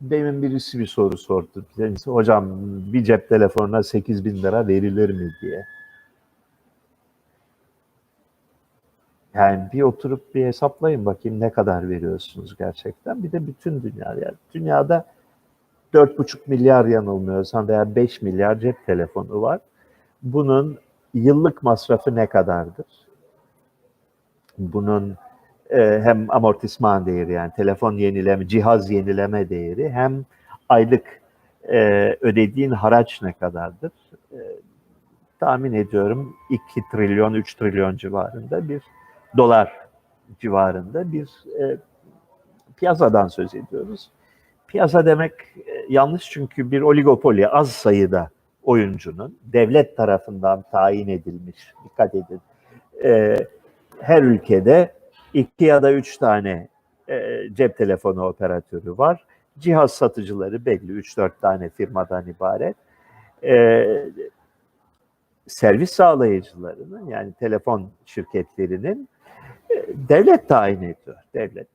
Demin birisi bir soru sordu. Kendisi, Hocam bir cep telefonuna 8 bin lira verilir mi diye. Yani bir oturup bir hesaplayın bakayım ne kadar veriyorsunuz gerçekten. Bir de bütün dünya. Yani dünyada 4,5 milyar yanılmıyorsam veya 5 milyar cep telefonu var. Bunun yıllık masrafı ne kadardır? Bunun e, hem amortisman değeri yani telefon yenileme, cihaz yenileme değeri hem aylık e, ödediğin haraç ne kadardır? E, tahmin ediyorum 2 trilyon, 3 trilyon civarında bir dolar civarında bir e, piyasadan söz ediyoruz. Piyasa demek e, yanlış çünkü bir oligopoli az sayıda oyuncunun devlet tarafından tayin edilmiş, dikkat edin, e, her ülkede iki ya da üç tane e, cep telefonu operatörü var. Cihaz satıcıları belli, üç dört tane firmadan ibaret. E, servis sağlayıcılarının yani telefon şirketlerinin e, devlet tayin ediyor. Devlet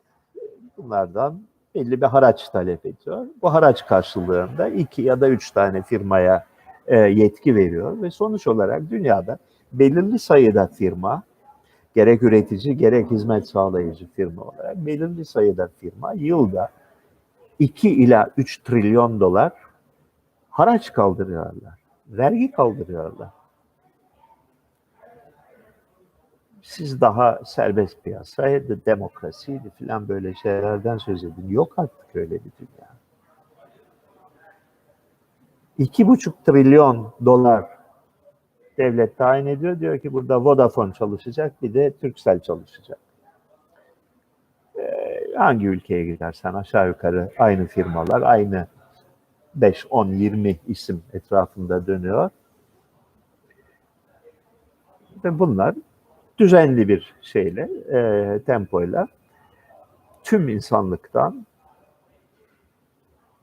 bunlardan belli bir haraç talep ediyor. Bu haraç karşılığında iki ya da üç tane firmaya e, yetki veriyor ve sonuç olarak dünyada belirli sayıda firma gerek üretici gerek hizmet sağlayıcı firma olarak belirli sayıda firma yılda 2 ila 3 trilyon dolar haraç kaldırıyorlar. Vergi kaldırıyorlar. Siz daha serbest piyasaydı, demokrasiydi filan böyle şeylerden söz edin. Yok artık öyle bir dünya. İki buçuk trilyon dolar devlet tayin ediyor. Diyor ki burada Vodafone çalışacak bir de Turkcell çalışacak. Ee, hangi ülkeye gidersen aşağı yukarı aynı firmalar, aynı 5, 10, 20 isim etrafında dönüyor. Ve bunlar düzenli bir şeyle, e, tempoyla tüm insanlıktan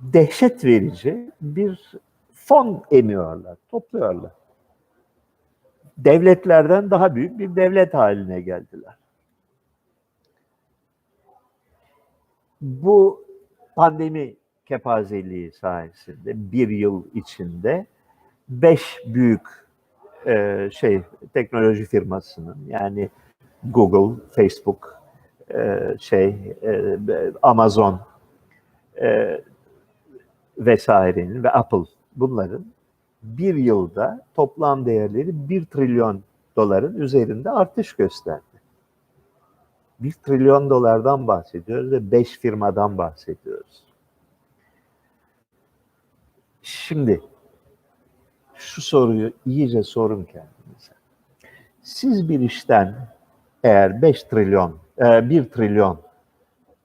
dehşet verici bir fon emiyorlar, topluyorlar. Devletlerden daha büyük bir devlet haline geldiler. Bu pandemi kepazeliği sayesinde bir yıl içinde beş büyük e, şey teknoloji firmasının yani Google, Facebook, e, şey e, Amazon e, vesairenin ve Apple bunların bir yılda toplam değerleri bir trilyon doların üzerinde artış gösterdi. Bir trilyon dolardan bahsediyoruz ve beş firmadan bahsediyoruz. Şimdi şu soruyu iyice sorun kendinize. Siz bir işten eğer 5 trilyon, 1 trilyon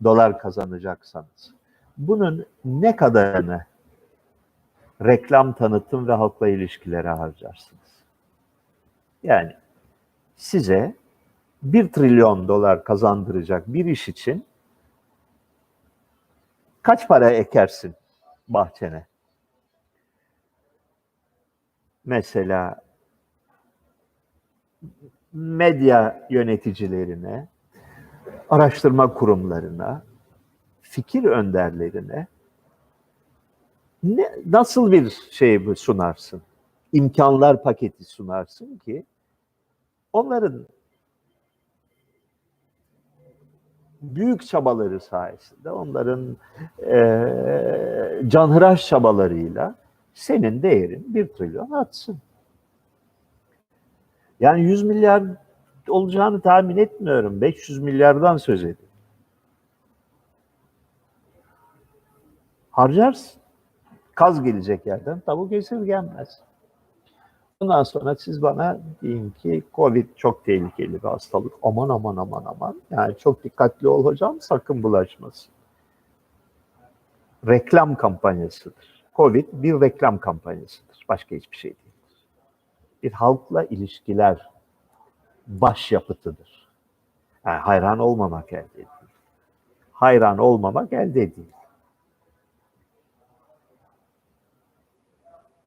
dolar kazanacaksanız bunun ne kadarını reklam, tanıtım ve halkla ilişkilere harcarsınız? Yani size 1 trilyon dolar kazandıracak bir iş için kaç para ekersin bahçene? Mesela medya yöneticilerine, araştırma kurumlarına, fikir önderlerine ne, nasıl bir şey sunarsın? İmkanlar paketi sunarsın ki onların büyük çabaları sayesinde, onların e, canhıraş çabalarıyla senin değerin bir trilyon atsın. Yani 100 milyar olacağını tahmin etmiyorum. 500 milyardan söz ediyorum. Harcarsın. Kaz gelecek yerden tavuk esirgenmez. Ondan sonra siz bana deyin ki Covid çok tehlikeli bir hastalık. Aman aman aman aman. Yani çok dikkatli ol hocam sakın bulaşmasın. Reklam kampanyasıdır. Covid bir reklam kampanyasıdır. Başka hiçbir şey değildir. Bir halkla ilişkiler başyapıtıdır. Yani hayran olmamak elde edilir. Hayran olmamak elde edilir.